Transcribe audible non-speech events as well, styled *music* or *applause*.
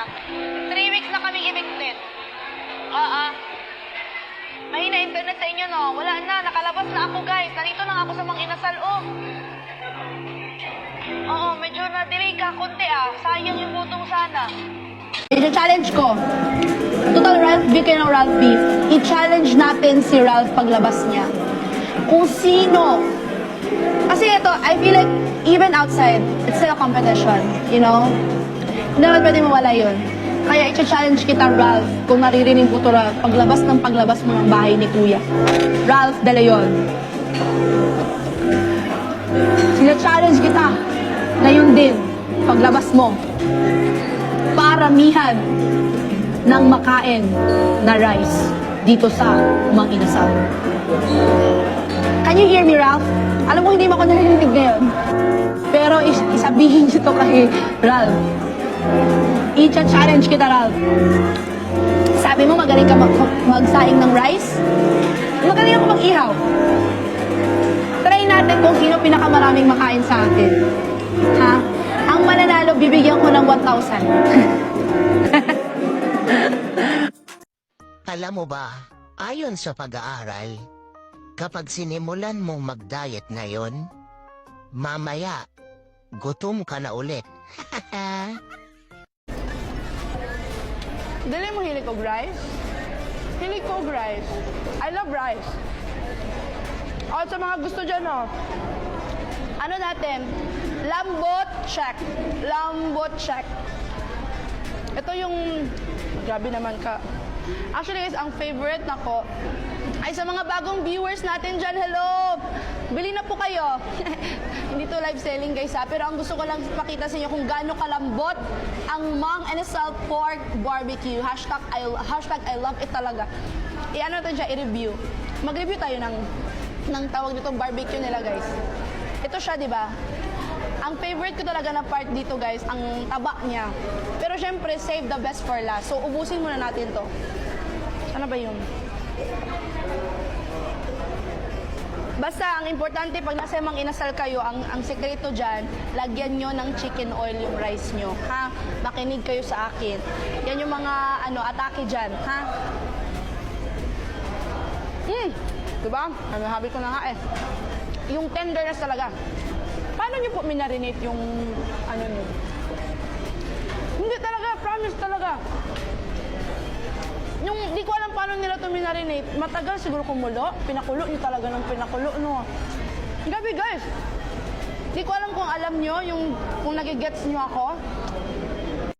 na. Three weeks na kaming evicted. Oo. Mahina internet sa inyo, no? Wala na. Nakalabas na ako, guys. Nandito lang ako sa mga inasal, oh. Oo, medyo na-delay ka konti, ah. Sayang yung butong sana. I-challenge ko. Total Ralph B kayo ng Ralph B. I-challenge natin si Ralph paglabas niya. Kung sino. Kasi ito, I feel like even outside, it's still a competition. You know? Hindi naman pwede mawala yun. Kaya i-challenge kita, Ralph, kung naririnig mo to, paglabas ng paglabas mo ng bahay ni Kuya. Ralph De Leon. Sina-challenge kita. Ngayon din, paglabas mo, paramihan ng makain na rice dito sa Mang Inasal. Can you hear me, Ralph? Alam mo, hindi mo ako narinig ngayon. Pero is- isabihin nyo to kay Ralph. I-challenge kita, Ralph. Sabi mo, magaling ka mag magsaing ng rice? Magaling ako mag-ihaw. Try natin kung sino pinakamaraming makain sa atin. Ha? Ang mananalo, bibigyan ko ng 1,000. *laughs* Alam mo ba, ayon sa pag-aaral, kapag sinimulan mong mag-diet ngayon, mamaya, gutom ka na ulit. *laughs* Dili mo hilig og rice? Hilig ko rice. I love rice. O, sa mga gusto dyan, oh. Ano natin? Lambot check. Lambot check. Ito yung... Grabe naman ka. Actually, guys, ang favorite nako ay sa mga bagong viewers natin dyan, hello! Bili na po kayo. *laughs* Hindi to live selling guys ha, pero ang gusto ko lang pakita sa inyo kung gaano kalambot ang Mang NSL Pork Barbecue. Hashtag I, hashtag I love it talaga. I-ano natin siya, i-review. Mag-review tayo ng, ng tawag nitong barbecue nila guys. Ito siya, di ba? Ang favorite ko talaga na part dito guys, ang taba niya. Pero syempre, save the best for last. So, ubusin muna natin to. Ano ba yun? Basta, ang importante, pag nasa mang inasal kayo, ang, ang sekreto dyan, lagyan nyo ng chicken oil yung rice nyo. Ha? Makinig kayo sa akin. Yan yung mga ano, atake dyan. Ha? Hmm. Diba? Ano, habi ko na nga eh. Yung tenderness talaga. Paano nyo po minarinate yung ano nyo? Paano nila ito minarinate. Matagal siguro kumulo. Pinakulo nyo talaga ng pinakulo, no? Gabi, guys. Di ko alam kung alam nyo, yung, kung nagigets nyo ako.